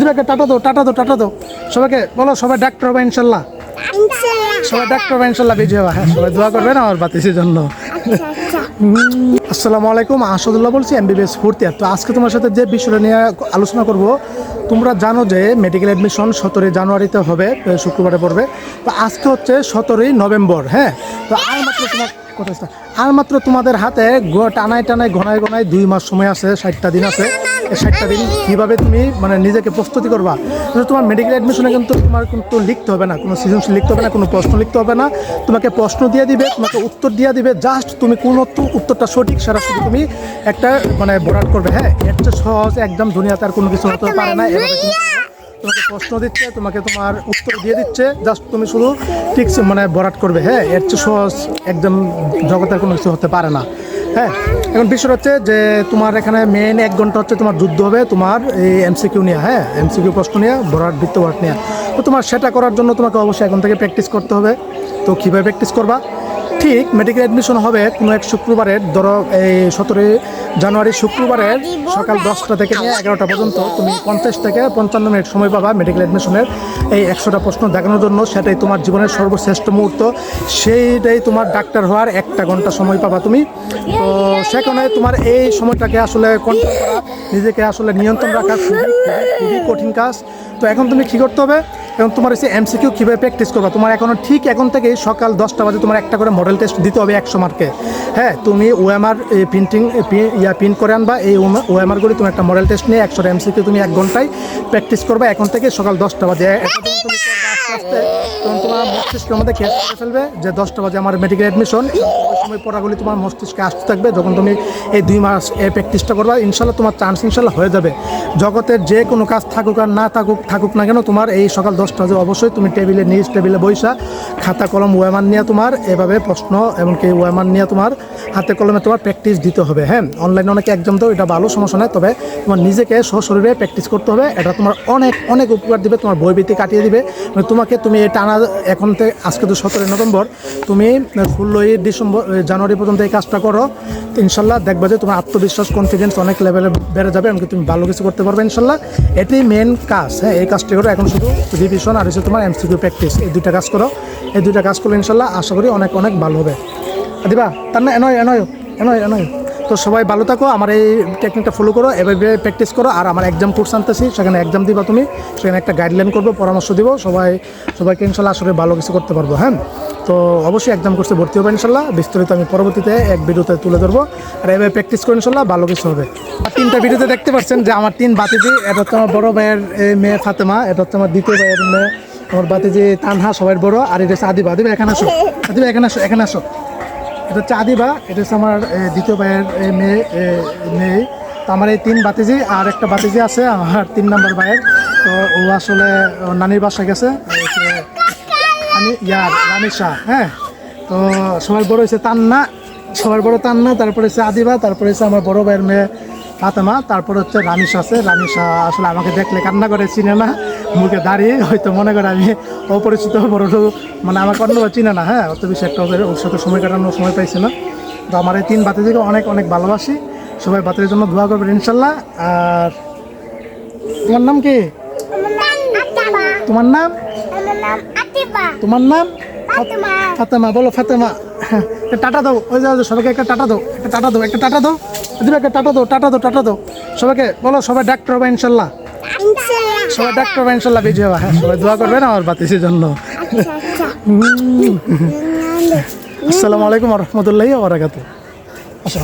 দিবাকে tata দো tata দো tata দো সবাইকে বলো, সবাই ডাক্তার হবে ইনশাল্লাহ। সবাই ডাক্তার হবে ইনশাল্লাহ, বিজয় হবে হ্যাঁ সবাই দোয়া করবেন আমার বাতিসের জন্য। আসসালামু আলাইকুম আসাদুল্লাহ বলছি, এমবিবিএস ফোর্থ ইয়ার তো আজকে তোমার সাথে যে বিষয়টা নিয়ে আলোচনা করব, তোমরা জানো যে মেডিকেল অ্যাডমিশন সতেরোই জানুয়ারিতে হবে শুক্রবারে পড়বে। তো আজকে হচ্ছে সতেরোই নভেম্বর হ্যাঁ? তো আর মাত্র তোমার কথা আর মাত্র তোমাদের হাতে টানায় টানায়, ঘনায় ঘনায় দুই মাস সময় আছে, ষাটটা দিন আছে। ষাটটা দিন কীভাবে তুমি মানে নিজেকে প্রস্তুতি করবা? তোমার মেডিকেল অ্যাডমিশনে কিন্তু তোমার কিন্তু লিখতে হবে না কোনো সৃজনশীল লিখতে হবে না কোনো প্রশ্ন লিখতে হবে না। তোমাকে প্রশ্ন দিয়ে দিবে তোমাকে উত্তর দিয়ে দিবে জাস্ট তুমি কোন উত্তরটা সঠিক সেটা শুধু তুমি একটা মানে বরাদ করবে হ্যাঁ? এর চেয়ে সহজ একদম দুনিয়াতে আর কোনো কিছু হতে পারে না তোমাকে প্রশ্ন দিচ্ছে তোমাকে তোমার উত্তর দিয়ে দিচ্ছে জাস্ট তুমি শুধু ঠিক মানে বরাট করবে হ্যাঁ? এর চেয়ে সহজ একদম জগতের কোনো কিছু হতে পারে না। হ্যাঁ এখন বিষয় হচ্ছে যে তোমার এখানে মেন এক ঘণ্টা হচ্ছে তোমার যুদ্ধ হবে, তোমার এই এমসিকিউ নিয়ে হ্যাঁ এমসিকিউ প্রশ্ন নিয়ে বরাট বৃত্ত বরাট নিয়ে। তো তোমার সেটা করার জন্য তোমাকে অবশ্যই এখন থেকে প্র্যাকটিস করতে হবে। তো কীভাবে প্র্যাকটিস করবা? ঠিক মেডিকেল অ্যাডমিশন হবে কোনো এক শুক্রবারের ধরো এই সতেরোই জানুয়ারি শুক্রবারের সকাল দশটা থেকে নিয়ে এগারোটা পর্যন্ত তুমি পঞ্চাশ থেকে পঞ্চান্ন মিনিট সময় পাবা মেডিকেল অ্যাডমিশনের এই একশোটা প্রশ্ন দেখানোর জন্য সেটাই তোমার জীবনের সর্বশ্রেষ্ঠ মুহূর্ত। সেইটাই তোমার ডাক্তার হওয়ার একটা ঘণ্টা সময় পাবা তুমি। তো সেখানে তোমার এই সময়টাকে আসলে কন্ট্রোল করা, নিজেকে আসলে নিয়ন্ত্রণ রাখা খুবই কঠিন কাজ। তো এখন তুমি কী করতে হবে? এবং তোমার এসে এমসিকিউ কীভাবে প্র্যাকটিস করবা? তোমার এখনও ঠিক এখন থেকেই সকাল দশটা বাজে তোমার একটা করে মডেল টেস্ট দিতে হবে একশো মার্কে হ্যাঁ তুমি ওএমআর প্রিন্টিং ইয়া প্রিন্ট করে আনবা। এই ওএমআরগুলি তুমি একটা মডেল টেস্ট নিয়ে একশোটা এমসিকিউ তুমি এক ঘন্টায় প্র্যাকটিস করবা। এখন থেকে সকাল দশটা বাজে। তখন তোমার মস্তিষ্কের মধ্যে খেয়াল করে ফেলবে যে দশটা বাজে আমার মেডিকেল অ্যাডমিশন ওই সময় পড়াগুলি তোমার মস্তিষ্কে আসতে থাকবে। যখন তুমি এই দুই মাস এই প্র্যাকটিসটা করবা, ইনশাল্লাহ তোমার চান্স ইনশাল্লাহ হয়ে যাবে। জগতের যে কোনো কাজ থাকুক আর না থাকুক থাকুক না কেন, তোমার এই সকাল দশটা যে অবশ্যই তুমি টেবিলে নিজ টেবিলে বৈশা খাতা, কলম ওয়ামান নিয়ে তোমার, এভাবে প্রশ্ন, এমনকি ওয়ামান নিয়ে তোমার হাতে কলমে তোমার প্র্যাকটিস দিতে হবে হ্যাঁ? অনলাইনে অনেকে একদম তো এটা ভালো, সমস্যা নয় তবে তোমার নিজেকে সশরীরে প্র্যাকটিস করতে হবে। এটা তোমার অনেক অনেক উপকার দিবে, তোমার বই বইতে কাটিয়ে দিবে। মানে তোমাকে তুমি এই টানা এখন থেকে আজকে তো সতেরোই নভেম্বর, তুমি ষোলোই ডিসেম্বর জানুয়ারি পর্যন্ত এই কাজটা করো। ইনশাল্লাহ দেখবা যে তোমার আত্মবিশ্বাস কনফিডেন্স অনেক লেভেলে বেড়ে যাবে, এমনকি তুমি ভালো কিছু করতে পারবে ইনশাল্লাহ। এটি মেন কাজ হ্যাঁ? এই কাজটি করো, এখন শুধু রিভিশন আর হচ্ছে তোমার এমসিকিউ প্র্যাকটিস এই দুইটা কাজ করো। এই দুইটা কাজ করলে ইনশাল্লাহ আশা করি অনেক অনেক ভালো হবে। দিবা? তার না, এনয় এনয় এনয় এনয়। তো সবাই ভালো থাকো, আমার এই টেকনিকটা ফলো করো, এভাবে প্র্যাকটিস করো, আর আমার এক্সাম কোর্স আনতেছি, সেখানে এক্সাম দিবা তুমি, সেখানে একটা গাইডলাইন করব, পরামর্শ দিব, সবাই, সবাইকে ইনশাল্লাহ আসলে ভালো কিছু করতে পারব হ্যাঁ? তো অবশ্যই এক্সাম কোর্সে ভর্তি হবে ইনশাল্লাহ, বিস্তারিত আমি পরবর্তীতে এক ভিডিওতে তুলে ধরবো, আর এভাবে প্র্যাকটিস করে ইনশাল্লাহ, ভালো কিছু হবে। আর তিনটা ভিডিওতে দেখতে পাচ্ছেন যে আমার তিন বাতিজি, এটা হচ্ছে আমার বড় ভাইয়ের মেয়ে ফাতেমা, এটা হচ্ছে আমার দ্বিতীয় ভাইয়ের মেয়ে, আমার বাতিজি তানহা, সবাই বড়, আর এটা হচ্ছে আদিবা। আদিবা, এখানে আসো, আদিবা, এখানে আসো এখানে আসো। এটা চা আদিবা এটা হচ্ছে আমার দ্বিতীয় ভাইয়ের মেয়ে মেয়ে। তো আমার এই তিন বাতিজি, আর একটা বাতিজি আছে, আমার তিন নম্বর ভাইয়ের। তো ও আসলে নানির বাসায় গেছে আমি ইয়ার রানিশা হ্যাঁ? তো সবার বড় হয়েছে তান্না, সবার বড় তান্না, তারপরে হচ্ছে আদিবা, তারপরে হচ্ছে আমার বড় ভাইয়ের মেয়ে ফাতেমা তারপর হচ্ছে রানিশা আছে। রানিশা আসলে আমাকে দেখলে কান্না করে চিনে না। মুখে দাঁড়িয়ে হয়তো মনে করে আমি অপরিচিত বড় মানে আমাকে অন্যভাবে চিনে না হ্যাঁ? অত বেশি একটা ওদের ওর সাথে সময় কাটানোর সময় পাইছে না। তো আমার এই তিন বাতিদিকে অনেক অনেক ভালোবাসি। সবাই বাতির জন্য দোয়া করবেন ইনশাল্লাহ। আর তোমার নাম কি? তোমার নাম? তোমার নাম? ফাতেমা। বলো ফাতেমা। একটা টাটা দাও। ওই যাও সবাইকে একটা টাটা দাও। একটা টাটা দাও একটা টাটা দাও। দিবে একটা টাটা দাও টাটা দাও টাটা দাও। সবাইকে বলো সবাই ডাক্তার হবে ইনশাল্লাহ। সবাই ডাক্তার হবে ইনশাল্লাহ বিজয় হবে। হ্যাঁ সবাই দোয়া করবেন আমার বাতিসের জন্য। আসসালামু আলাইকুম রহমতুল্লাহি ওবরাকাতু আচ্ছা